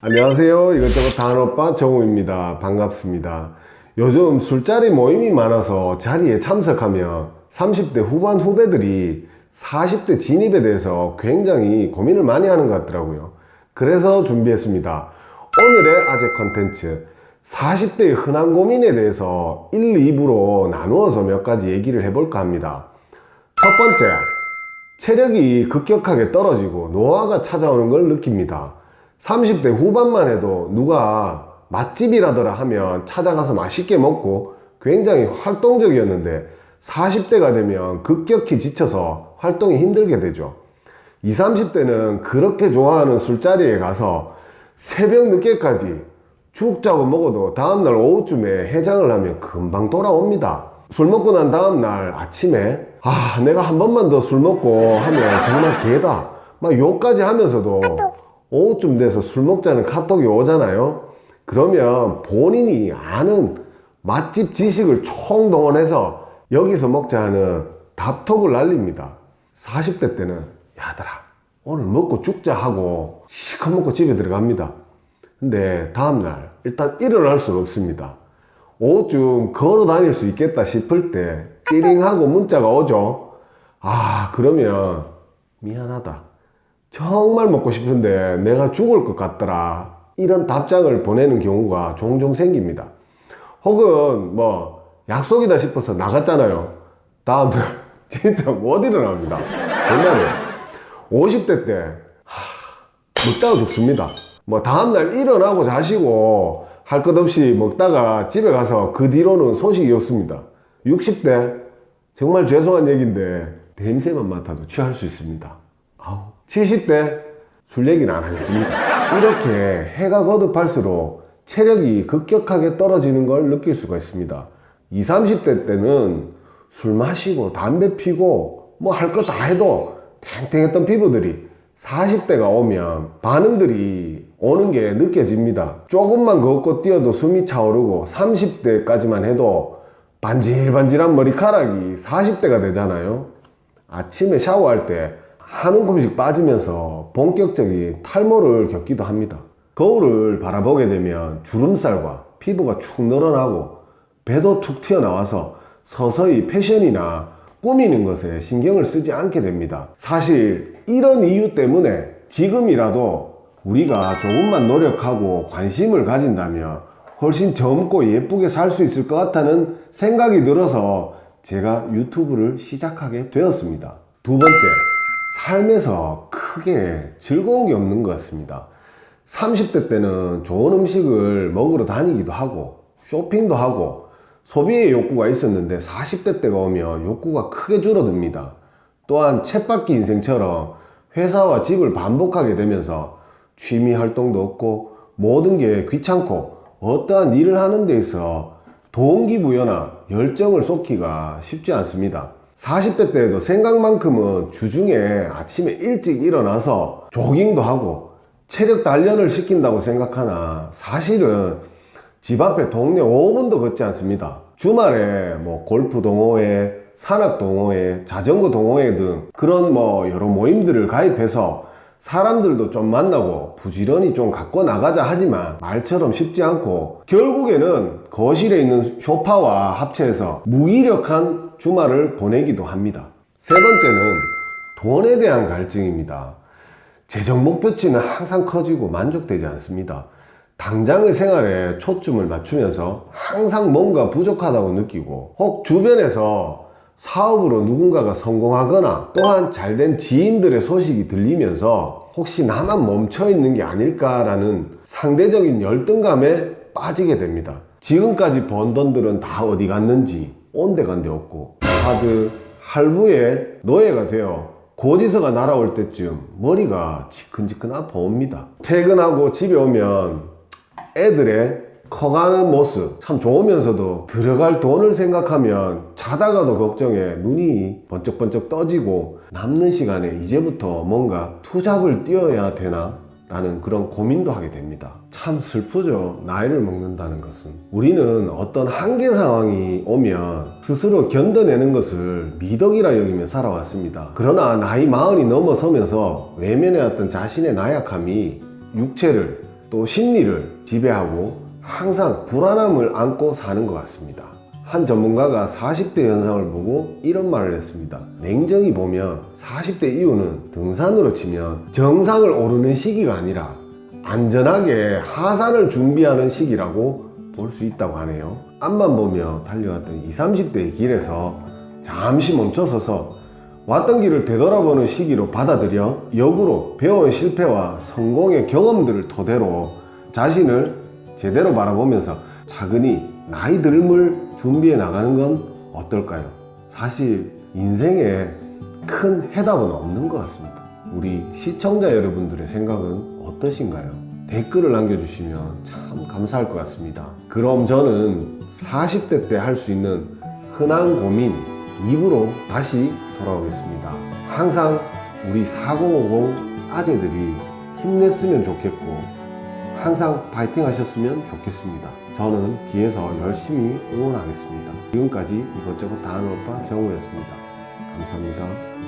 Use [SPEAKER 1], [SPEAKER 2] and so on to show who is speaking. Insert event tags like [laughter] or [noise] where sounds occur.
[SPEAKER 1] 안녕하세요. 이것저것 단오빠 정우입니다. 반갑습니다. 요즘 술자리 모임이 많아서 자리에 참석하면 30대 후반 후배들이 40대 진입에 대해서 굉장히 고민을 많이 하는 것 같더라고요. 그래서 준비했습니다. 오늘의 아재 컨텐츠 40대의 흔한 고민에 대해서 1, 2부로 나누어서 몇 가지 얘기를 해볼까 합니다. 첫 번째, 체력이 급격하게 떨어지고 노화가 찾아오는 걸 느낍니다. 30대 후반만 해도 누가 맛집이라더라 하면 찾아가서 맛있게 먹고 굉장히 활동적이었는데 40대가 되면 급격히 지쳐서 활동이 힘들게 되죠. 20, 30대는 그렇게 좋아하는 술자리에 가서 새벽 늦게까지 죽 잡아 먹어도 다음날 오후쯤에 해장을 하면 금방 돌아옵니다. 술 먹고 난 다음날 아침에 아 내가 한 번만 더 술 먹고 하면 정말 개다 막 욕까지 하면서도 오후쯤 돼서 술 먹자는 카톡이 오잖아요. 그러면 본인이 아는 맛집 지식을 총동원해서 여기서 먹자 하는 답톡을 날립니다. 40대 때는 야들아 오늘 먹고 죽자 하고 시컷 먹고 집에 들어갑니다. 근데 다음날 일단 일어날 수는 없습니다. 오후쯤 걸어 다닐 수 있겠다 싶을 때 띠링 하고 문자가 오죠. 아 그러면 미안하다. 정말 먹고 싶은데 내가 죽을 것 같더라. 이런 답장을 보내는 경우가 종종 생깁니다. 혹은 뭐 약속이다 싶어서 나갔잖아요. 다음날 [laughs] 진짜 못 일어납니다. 정말이에요. 50대 때 하, 먹다가 죽습니다. 뭐 다음날 일어나고 자시고 할 것 없이 먹다가 집에 가서 그 뒤로는 소식이 없습니다. 60대 정말 죄송한 얘기인데 냄새만 맡아도 취할 수 있습니다. 아우. 70대 술 얘기는 안 하겠습니다. 이렇게 해가 거듭할수록 체력이 급격하게 떨어지는 걸 느낄 수가 있습니다. 20, 30대 때는 술 마시고 담배 피고 뭐 할 거 다 해도 탱탱했던 피부들이 40대가 오면 반응들이 오는 게 느껴집니다. 조금만 걷고 뛰어도 숨이 차오르고 30대까지만 해도 반질반질한 머리카락이 40대가 되잖아요. 아침에 샤워할 때 한 움큼씩 빠지면서 본격적인 탈모를 겪기도 합니다. 거울을 바라보게 되면 주름살과 피부가 축 늘어나고 배도 툭 튀어나와서 서서히 패션이나 꾸미는 것에 신경을 쓰지 않게 됩니다. 사실 이런 이유 때문에 지금이라도 우리가 조금만 노력하고 관심을 가진다면 훨씬 젊고 예쁘게 살 수 있을 것 같다는 생각이 들어서 제가 유튜브를 시작하게 되었습니다. 두 번째, 삶에서 크게 즐거운 게 없는 것 같습니다. 30대 때는 좋은 음식을 먹으러 다니기도 하고 쇼핑도 하고 소비의 욕구가 있었는데 40대 때가 오면 욕구가 크게 줄어듭니다. 또한 쳇바퀴 인생처럼 회사와 집을 반복하게 되면서 취미 활동도 없고 모든 게 귀찮고 어떠한 일을 하는 데 있어 동기부여나 열정을 쏟기가 쉽지 않습니다. 40대 때에도 생각만큼은 주중에 아침에 일찍 일어나서 조깅도 하고 체력 단련을 시킨다고 생각하나 사실은 집 앞에 동네 5분도 걷지 않습니다. 주말에 뭐 골프 동호회, 산악 동호회, 자전거 동호회 등 그런 뭐 여러 모임들을 가입해서 사람들도 좀 만나고 부지런히 좀 갖고 나가자 하지만 말처럼 쉽지 않고 결국에는 거실에 있는 소파와 합체해서 무기력한 주말을 보내기도 합니다. 세 번째는 돈에 대한 갈증입니다. 재정 목표치는 항상 커지고 만족되지 않습니다. 당장의 생활에 초점을 맞추면서 항상 뭔가 부족하다고 느끼고 혹 주변에서 사업으로 누군가가 성공하거나 또한 잘된 지인들의 소식이 들리면서 혹시 나만 멈춰 있는 게 아닐까라는 상대적인 열등감에 빠지게 됩니다. 지금까지 번 돈들은 다 어디 갔는지 온데간데 없고 카드 할부에 노예가 되어 고지서가 날아올 때쯤 머리가 지끈지끈 아파옵니다. 퇴근하고 집에 오면 애들의 커가는 모습 참 좋으면서도 들어갈 돈을 생각하면 자다가도 걱정에 눈이 번쩍번쩍 떠지고 남는 시간에 이제부터 뭔가 투잡을 뛰어야 되나? 라는 그런 고민도 하게 됩니다. 참 슬프죠. 나이를 먹는다는 것은. 우리는 어떤 한계 상황이 오면 스스로 견뎌내는 것을 미덕이라 여기며 살아왔습니다. 그러나 나이 마흔이 넘어서면서 외면해왔던 자신의 나약함이 육체를 또 심리를 지배하고 항상 불안함을 안고 사는 것 같습니다. 한 전문가가 40대 현상을 보고 이런 말을 했습니다. 냉정히 보면 40대 이후는 등산으로 치면 정상을 오르는 시기가 아니라 안전하게 하산을 준비하는 시기라고 볼 수 있다고 하네요. 앞만 보며 달려왔던 20, 30대의 길에서 잠시 멈춰서서 왔던 길을 되돌아보는 시기로 받아들여 역으로 배운 실패와 성공의 경험들을 토대로 자신을 제대로 바라보면서 차근히 나이 들음을 준비해 나가는 건 어떨까요? 사실 인생에 큰 해답은 없는 것 같습니다. 우리 시청자 여러분들의 생각은 어떠신가요? 댓글을 남겨주시면 참 감사할 것 같습니다. 그럼 저는 40대 때 할 수 있는 흔한 고민 2부로 다시 돌아오겠습니다. 항상 우리 4050 아재들이 힘냈으면 좋겠고 항상 파이팅 하셨으면 좋겠습니다. 저는 뒤에서 열심히 응원하겠습니다. 지금까지 이것저것 다한 오빠 정우였습니다. 감사합니다.